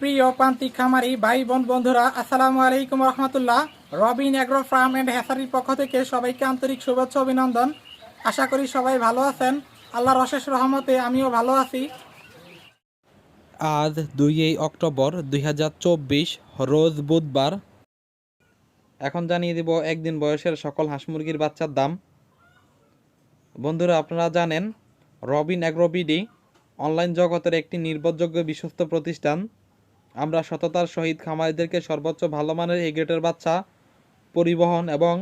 প্রিয় প্রান্তিক খামারি, ভাই, বোন, বন্ধুরা, আসসালামু আলাইকুম রহমতুল্লাহ। রবিন অ্যাগ্রো ফার্ম অ্যান্ড হ্যাসারির পক্ষ থেকে সবাইকে আন্তরিক শুভেচ্ছা অভিনন্দন। আশা করি সবাই ভালো আছেন। আল্লাহর অশেষ রহমতে আমিও ভালো আছি। আজ দুইই অক্টোবর দুই হাজার চব্বিশ, রোজ বুধবার। এখন জানিয়ে দিব একদিন বয়সের সকল হাঁস মুরগির বাচ্চার দাম। বন্ধুরা, আপনারা জানেন, রবিন অ্যাগ্রোবিডি অনলাইন জগতের একটি নির্ভরযোগ্য বিশ্বস্ত প্রতিষ্ঠান। আমরা সততার সহিত খামারিদেরকে সর্বোচ্চ ভালো মানের এই গ্রেটের বাচ্চা পরিবহন এবং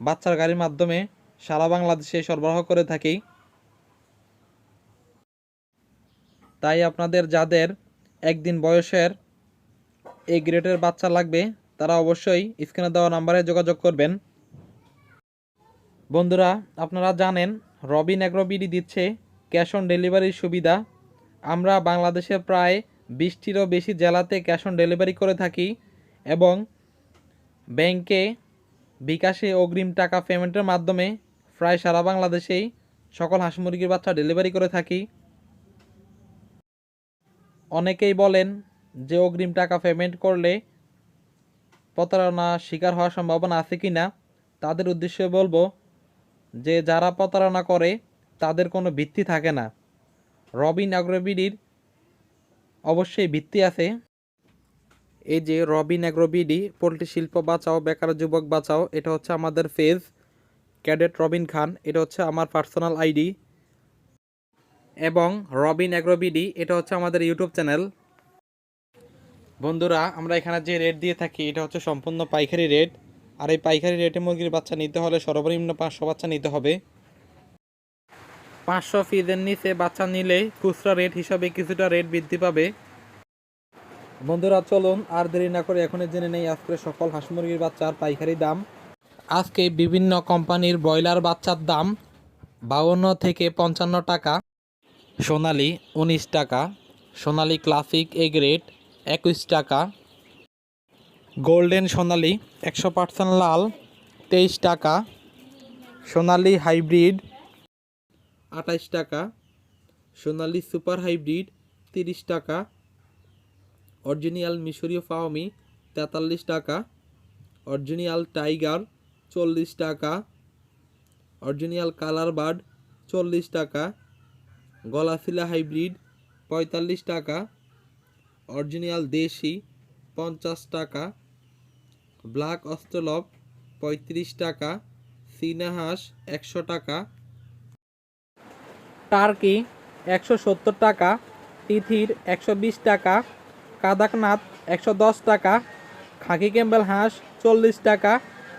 বাচ্চার গাড়ির মাধ্যমে সারা বাংলাদেশে সরবরাহ করে থাকি। তাই আপনাদের যাদের একদিন বয়সের এই গ্রেডের বাচ্চা লাগবে, তারা অবশ্যই স্ক্রিনে দেওয়া নাম্বারে যোগাযোগ করবেন। বন্ধুরা, আপনারা জানেন রবিন অ্যাগ্রোবিডি দিচ্ছে ক্যাশ অন ডেলিভারির সুবিধা। আমরা বাংলাদেশের প্রায় বিশটিরও বেশি জেলাতে ক্যাশ অন ডেলিভারি করে থাকি এবং ব্যাংকে বিকাশে অগ্রিম টাকা পেমেন্টের মাধ্যমে প্রায় সারা বাংলাদেশেই সকল হাঁস মুরগির বাচ্চা ডেলিভারি করে থাকি। অনেকেই বলেন যে অগ্রিম টাকা পেমেন্ট করলে প্রতারণা শিকার হওয়ার সম্ভাবনা আছে কি না তাদের উদ্দেশ্যে বলব যে যারা প্রতারণা করে তাদের কোনো ভিত্তি থাকে না। রবিন অ্যাগ্রোবিডির অবশ্যই ভিত্তি আছে। এই যে রবিন অ্যাগ্রোবিডি, পোলট্রি শিল্প বাঁচাও, বেকার যুবক বাঁচাও, এটা হচ্ছে আমাদের ফেজ। ক্যাডেট রবিন খান, এটা হচ্ছে আমার পার্সোনাল আইডি। এবং রবিন অ্যাগ্রোবিডি, এটা হচ্ছে আমাদের ইউটিউব চ্যানেল। বন্ধুরা, আমরা এখানে যে রেট দিয়ে থাকি, এটা হচ্ছে সম্পূর্ণ পাইকারি রেট। আর এই পাইকারি রেটে মুরগির বাচ্চা নিতে হলে সর্বনিম্ন পাঁচশো বাচ্চা নিতে হবে। পাঁচশো ফিজের নিচে বাচ্চা নিলে খুচরা রেট হিসাবে কিছুটা রেট বৃদ্ধি পাবে। বন্ধুরা, চলুন আর দেরি না করে এখনই জেনে নেই আজকে সকল হাঁস মুরগির বাচ্চার পাইকারি দাম। আজকে বিভিন্ন কোম্পানির ব্রয়লার বাচ্চার দাম বাউন্ন থেকে পঞ্চান্ন টাকা, সোনালি উনিশ টাকা, সোনালি ক্লাসিক এ গ্রেড একুশ টাকা, গোল্ডেন সোনালি একশো পার্সেন্ট লাল তেইশ টাকা, সোনালি হাইব্রিড আঠাইশ টাকা, সোনালি সুপার হাইব্রিড তিরিশ টাকা, অরিজিনাল মিশরীয় ফাওমি তেতাল্লিশ টাকা, অরিজিনাল টাইগার চল্লিশ টাকা, অরিজিনাল কালার বার্ড চল্লিশ টাকা, গলাফিলা হাইব্রিড পঁয়তাল্লিশ টাকা, অরিজিনাল দেশি পঞ্চাশ টাকা, ব্ল্যাক অস্ট্রলপ পঁয়ত্রিশ টাকা, চীনা হাঁস একশো টাকা টার্কি একশো সত্তর টাকা তিথির একশো বিশ টাকা কাদাকনাথ একশো দশ টাকা খাকি ক্যাম্বেল হাঁস চল্লিশ টাকা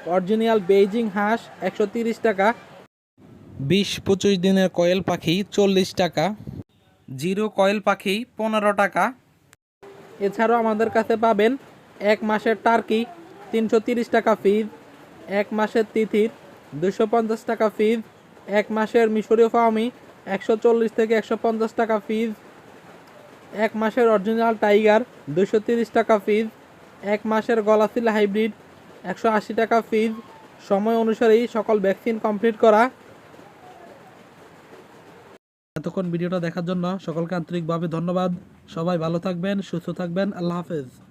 অরিজিনাল বেইজিং হাঁস একশো তিরিশ টাকা। বিশ পঁচিশ দিনের কয়েল পাখি চল্লিশ টাকা জিরো কয়েল পাখি পনেরো টাকা। এছাড়াও আমাদের কাছে পাবেন এক মাসের টার্কি তিনশো তিরিশ টাকা ফিজ এক মাসের তিথির দুশো পঞ্চাশ টাকা ফিজ এক মাসের মিশরীয় ফার্মি একশো চল্লিশ থেকে একশো পঞ্চাশ টাকা ফিজ এক মাসের অরিজিনাল টাইগার দুশো তিরিশ টাকা ফিজ এক মাসের গলাসিল হাইব্রিড একশো আশি টাকা ফিজ সময় অনুসারেই সকল ভ্যাকসিন কমপ্লিট করা। এতক্ষণ ভিডিওটা দেখার জন্য সকলকে আন্তরিকভাবে ধন্যবাদ। সবাই ভালো থাকবেন, সুস্থ থাকবেন, আল্লাহ হাফেজ।